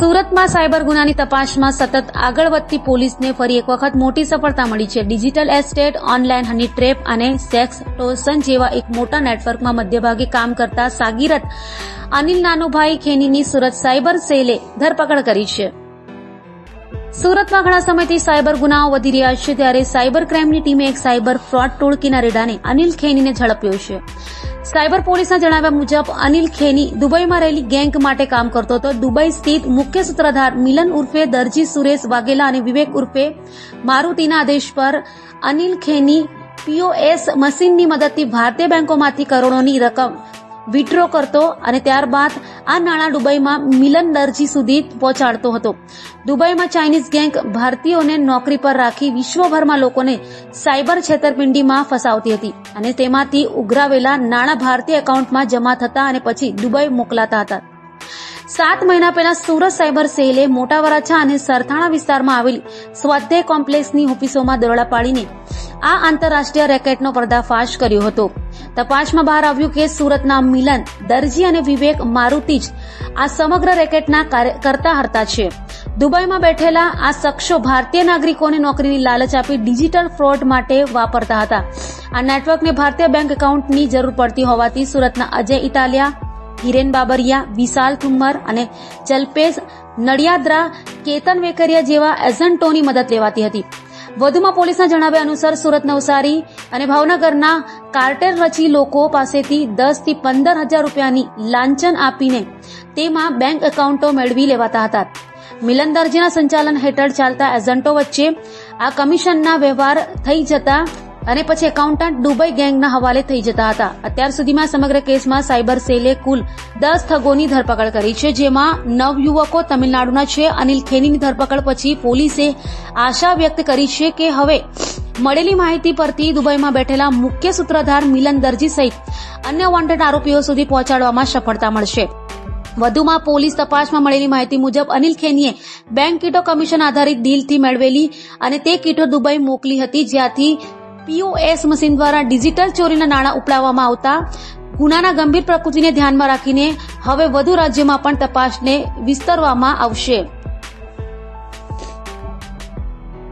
સુરતમાં સાયબર ગુનાની તપાસમાં સતત આગળ વધતી પોલીસને ફરી એક વખત મોટી સફળતા મળી છે. Digital estate, online honey trap અને સેક્સ ટોસન જેવા એક મોટા નેટવર્કમાં મધ્યભાગે કામ કરતા સાગીરત અનિલ નાનુભાઈ ખેનીની સુરત સાયબર સેલે ધરપકડ કરી છે. સુરતમાં ઘણા સમયથી સાયબર ગુનાઓ વધી રહ્યા છે ત્યારે સાયબર ક્રાઇમની ટીમે એક સાયબર ફ્રોડ ટોળકીના રેડાને અનિલ ખેનીને ઝડપ્યો છે. સાયબર પોલીસના જણાવ્યા મુજબ, અનિલ ખેની દુબઈમાં રહેલી ગેંગ માટે કામ કરતો હતો. દુબઈ સ્થિત મુખ્ય સૂત્રધાર મિલન ઉર્ફે દરજી સુરેશ વાઘેલા અને વિવેક ઉર્ફે મારુતિના આદેશ પર અનિલ ખેની પીઓએસ મશીનની મદદથી ભારતીય બેંકોમાંથી કરોડોની રકમ વિડ્રો કરતો અને ત્યારબાદ આ નાણાં દુબઈમાં મિલન દરજી સુધી પહોંચાડતો હતો. દુબઈમાં ચાઇનીઝ ગેંગ ભારતીયોને નોકરી પર રાખી વિશ્વભરમાં લોકોને સાયબર છેતરપિંડીમાં ફસાવતી હતી અને તેમાંથી ઉઘરાવેલા નાણાં ભારતીય એકાઉન્ટમાં જમા થતા અને પછી દુબઈ મોકલાતા હતા. સાત મહિના પહેલા સુરત સાયબર સેલે મોટા વરાછા અને સરથાણા વિસ્તારમાં આવેલી સ્વાધ્યાય કોમ્પ્લેક્સની ઓફિસોમાં દરોડા પાડીને આ આંતરરાષ્ટ્રીય રેકેટનો પર્દાફાશ કર્યો હતો. તપાસમાં બહાર આવ્યું કે સુરતના મિલન, દરજી અને વિવેક મારુતિ જ આ સમગ્ર રેકેટના કરતા હરતા છે. દુબઈમાં બેઠેલા આ શખ્સો ભારતીય નાગરિકોને નોકરીની લાલચ આપી ડિજિટલ ફ્રોડ માટે વાપરતા હતા. આ નેટવર્કને ભારતીય બેંક એકાઉન્ટની જરૂર પડતી હોવાથી સુરતના અજય ઇટાલિયા હિરેન બાબરિયા, વિશાલ ઠુમ્મર અને જલ્પેશ નડિયાદરા કેતન વેકરિયા જેવા એજન્ટોની મદદ લેવાતી હતી. વધુમાં પોલીસના જણાવ્યા અનુસાર સુરત નવસારી અને ભાવનગરના કાર્ટેલ રચી લોકો પાસેથી દસથી પંદર હજાર રૂપિયાની લાંચન આપીને તેમાં બેંક એકાઉન્ટો મેળવી લેવાતા હતા. મિલન દરજીના સંચાલન હેઠળ ચાલતા એજન્ટો વચ્ચે આ કમિશનના વ્યવહાર થઈ જતા અને પછી એકાઉન્ટન્ટ દુબઈ ગેંગના હવાલે થઈ જતા હતા. અત્યાર સુધીમાં સમગ્ર કેસમાં સાયબર સેલે કુલ દસ ઠગોની ધરપકડ કરી છે, જેમાં નવ યુવકો તમિલનાડુના છે. અનિલ ખેનીની ધરપકડ પછી પોલીસે આશા વ્યક્ત કરી છે કે હવે મળેલી માહિતી પરથી દુબઈમાં બેઠેલા મુખ્ય સૂત્રધાર મિલન દરજી સહિત અન્ય વોન્ટેડ આરોપીઓ સુધી પહોંચાડવામાં સફળતા મળશે. વધુમાં પોલીસ તપાસમાં મળેલી માહિતી મુજબ અનિલ ખેનીએ બેંક કીટો કમિશન આધારિત ડીલથી મેળવેલી અને તે કીટો દુબઈ મોકલી હતી, જ્યાંથી પીઓએસ મશીન દ્વારા ડિજિટલ ચોરીના નાણાં ઉપડાવવામાં આવતા ગુનાના ગંભીર પ્રકૃતિને ધ્યાનમાં રાખીને હવે વધુ રાજ્યોમાં પણ તપાસને વિસ્તરવામાં આવશે.